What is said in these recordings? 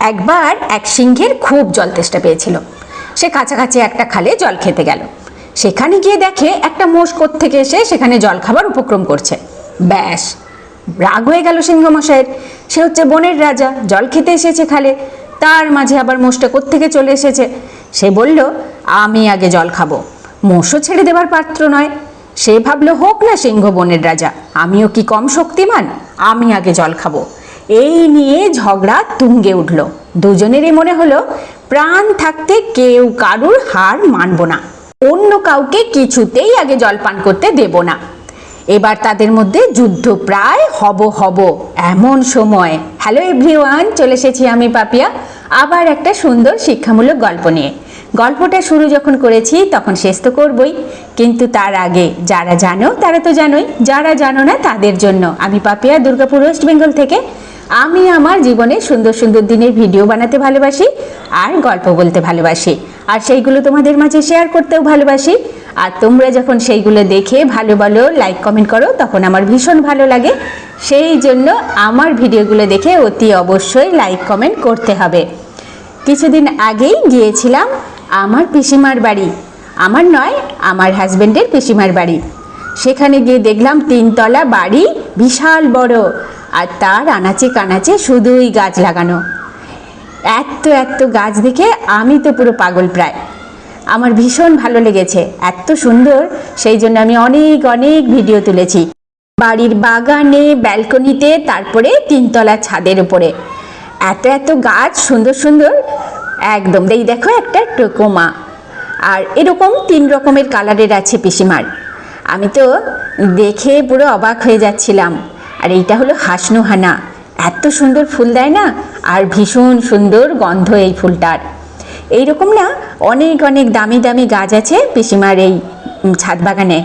একবার এক সিংহের খুব জল তেষ্টা পেয়েছিল। সে কাছাকাছি একটা খালে জল খেতে গেল। সেখানে গিয়ে দেখে একটা মোষ থেকে এসে সেখানে জল খাবার উপক্রম করছে। ব্যাস, রাগ হয়ে গেল সিংহ মশাইয়ের সে হচ্ছে বনের রাজা, জল খেতে এসেছে খালে। তার মাঝে আবার মোষটা থেকে চলে এসেছে। সে বলল, আমি আগে জল খাব। মোষও ছেড়ে দেবার পাত্র নয়। সে ভাবলো, হোক না সিংহ বনের রাজা, আমিও কি কম শক্তিমান? আমি আগে জল খাব। এই নিয়ে ঝগড়া তুঙ্গে উঠল। দুজনেরই মনে হলো, প্রাণ থাকতে কেউ কারুর হার মানব না। অন্য কাউকে কিছুতেই আগে জলপান করতে দেব না। এবার তাদের মধ্যে যুদ্ধ প্রায় হব হব, এমন সময়। হ্যালো এভরিওয়ান, চলে এসেছি আমি পাপিয়া। আবার একটা সুন্দর শিক্ষামূলক গল্প নিয়ে। গল্পটা শুরু যখন করেছি, তখন শেষ তো করবই। কিন্তু তার আগে, যারা জানো তারা তো জানোই। যারা জানো না তাদের জন্য। আমি পাপিয়া, দুর্গাপুর, ওয়েস্ট বেঙ্গল থেকে। আমি আমার জীবনে সুন্দর সুন্দর দিনের ভিডিও বানাতে ভালোবাসি আর গল্প বলতে ভালোবাসি। আর সেইগুলো তোমাদের মাঝে শেয়ার করতেও ভালোবাসি। আর তোমরা যখন সেইগুলো দেখে ভালো ভালো লাইক কমেন্ট করো, তখন আমার ভীষণ ভালো লাগে। সেই জন্য আমার ভিডিওগুলো দেখে অতি অবশ্যই লাইক কমেন্ট করতে হবে। কিছুদিন আগেই গিয়েছিলাম আমার পিসিমার বাড়ি। আমার নয়, আমার হাজবেন্ডের পিসিমার বাড়ি। সেখানে গিয়ে দেখলাম তিনতলা বাড়ি, বিশাল বড়। আর তার আনাচে কানাচে শুধুই গাছ লাগানো। এত এত গাছ দেখে আমি তো পুরো পাগল প্রায়। আমার ভীষণ ভালো লেগেছে এত সুন্দর, সেই জন্য আমি অনেক অনেক ভিডিও তুলেছি। বাড়ির বাগানে, ব্যালকনিতে, তারপরে তিনতলা ছাদের উপরে। এত এত গাছ, সুন্দর সুন্দর, একদম এই দেখো একটা টোকোমা। আর এরকম তিন রকমের কালারের আছে পিসিমার। আমি তো দেখে পুরো অবাক হয়ে যাচ্ছিলাম। আর এইটা হলো হাসনুহানা। এত সুন্দর ফুল দেয় না? আর ভীষণ সুন্দর গন্ধ এই ফুলটার। এইরকম না অনেক অনেক দামি দামি গাছ আছে পিসিমার এই ছাদ বাগানে।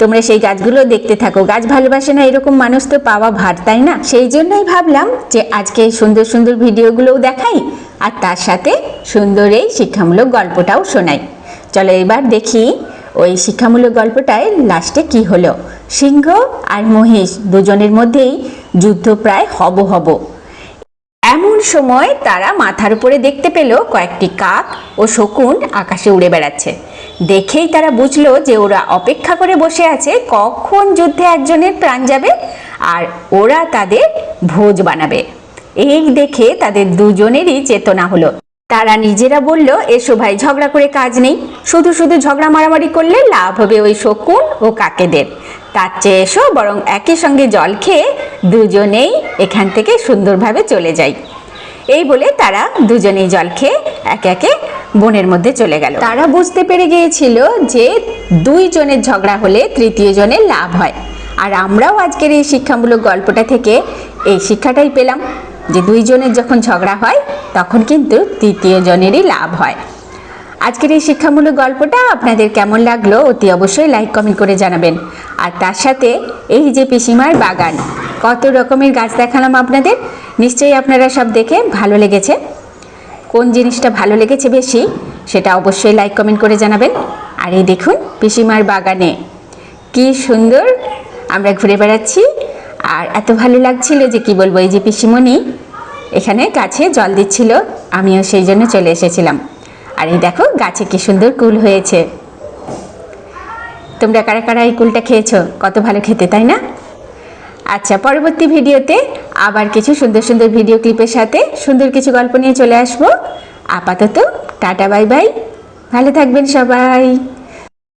তোমরা সেই গাছগুলো দেখতে থাকো। গাছ ভালোবাসে না এরকম মানুষ তো পাওয়া ভার, তাই না? সেই জন্যই ভাবলাম যে আজকে এই সুন্দর সুন্দর ভিডিওগুলোও দেখাই আর তার সাথে সুন্দর এই শিক্ষামূলক গল্পটাও শোনাই। চলো এবার দেখি ওই শিক্ষামূলক গল্পটায় লাস্টে কি হলো। সিংহ আর মহিষ দুজনের মধ্যেই যুদ্ধ প্রায় হব হব। এমন সময় তারা মাথার উপরে দেখতে পেল কয়েকটি কাক ও শকুন আকাশে উড়ে বেড়াচ্ছে। দেখেই তারা বুঝলো যে ওরা অপেক্ষা করে বসে আছে কখন যুদ্ধে একজনের প্রাণ যাবে আর ওরা তাদের ভোজ বানাবে। এই দেখে তাদের দুজনেরই চেতনা হলো। তারা নিজেরা বলল, এসো ভাই, ঝগড়া করে কাজ নেই। শুধু শুধু ঝগড়া মারামারি করলে লাভ হবে ওই শকুন ও কাকেদের। তার চেয়ে এসো, বরং একই সঙ্গে জল খেয়ে দুজনেই এখান থেকে সুন্দরভাবে চলে যাই। এই বলে তারা দুজনেই জল খেয়ে একে একে বনের মধ্যে চলে গেল। তারা বুঝতে পেরে গিয়েছিল যে দুই জনের ঝগড়া হলে তৃতীয় জনের লাভ হয়। আর আমরাও আজকের এই শিক্ষামূলক গল্পটা থেকে এই শিক্ষাটাই পেলাম যে দুইজনের যখন ঝগড়া হয়, তখন কিন্তু তৃতীয় জনেরই লাভ হয়। আজকের এই শিক্ষামূলক গল্পটা আপনাদের কেমন লাগল অতি অবশ্যই লাইক কমেন্ট করে জানাবেন। আর তার সাথে এই যে পিসিমার বাগান, কত রকমের গাছ দেখালাম আপনাদের? নিশ্চয়ই আপনারা সব দেখে ভালো লেগেছে। কোন জিনিসটা ভালো লেগেছে বেশি, সেটা অবশ্যই লাইক কমেন্ট করে জানাবেন। আর এই দেখুন পিসিমার বাগানে, কি সুন্দর। আমরা ঘুরে বেড়াচ্ছি। আর এত ভালো লাগছিল যে কি বলব, এই যে পিসিমণি এখানে গাছে জল দিচ্ছিল, আমিও সেই জন্য চলে এসেছিলাম। আর এই দেখো, গাছে কি সুন্দর কুল হয়েছে। তোমরা কারা কারা এই কুলটা খেয়েছো? কত ভালো খেতে, তাই না? আচ্ছা পরবর্তী ভিডিওতে আবার কিছু সুন্দর সুন্দর ভিডিও ক্লিপের সাথে সুন্দর কিছু গল্প নিয়ে চলে আসব। আপাতত টাটা, বাই বাই। ভালো থাকবেন সবাই।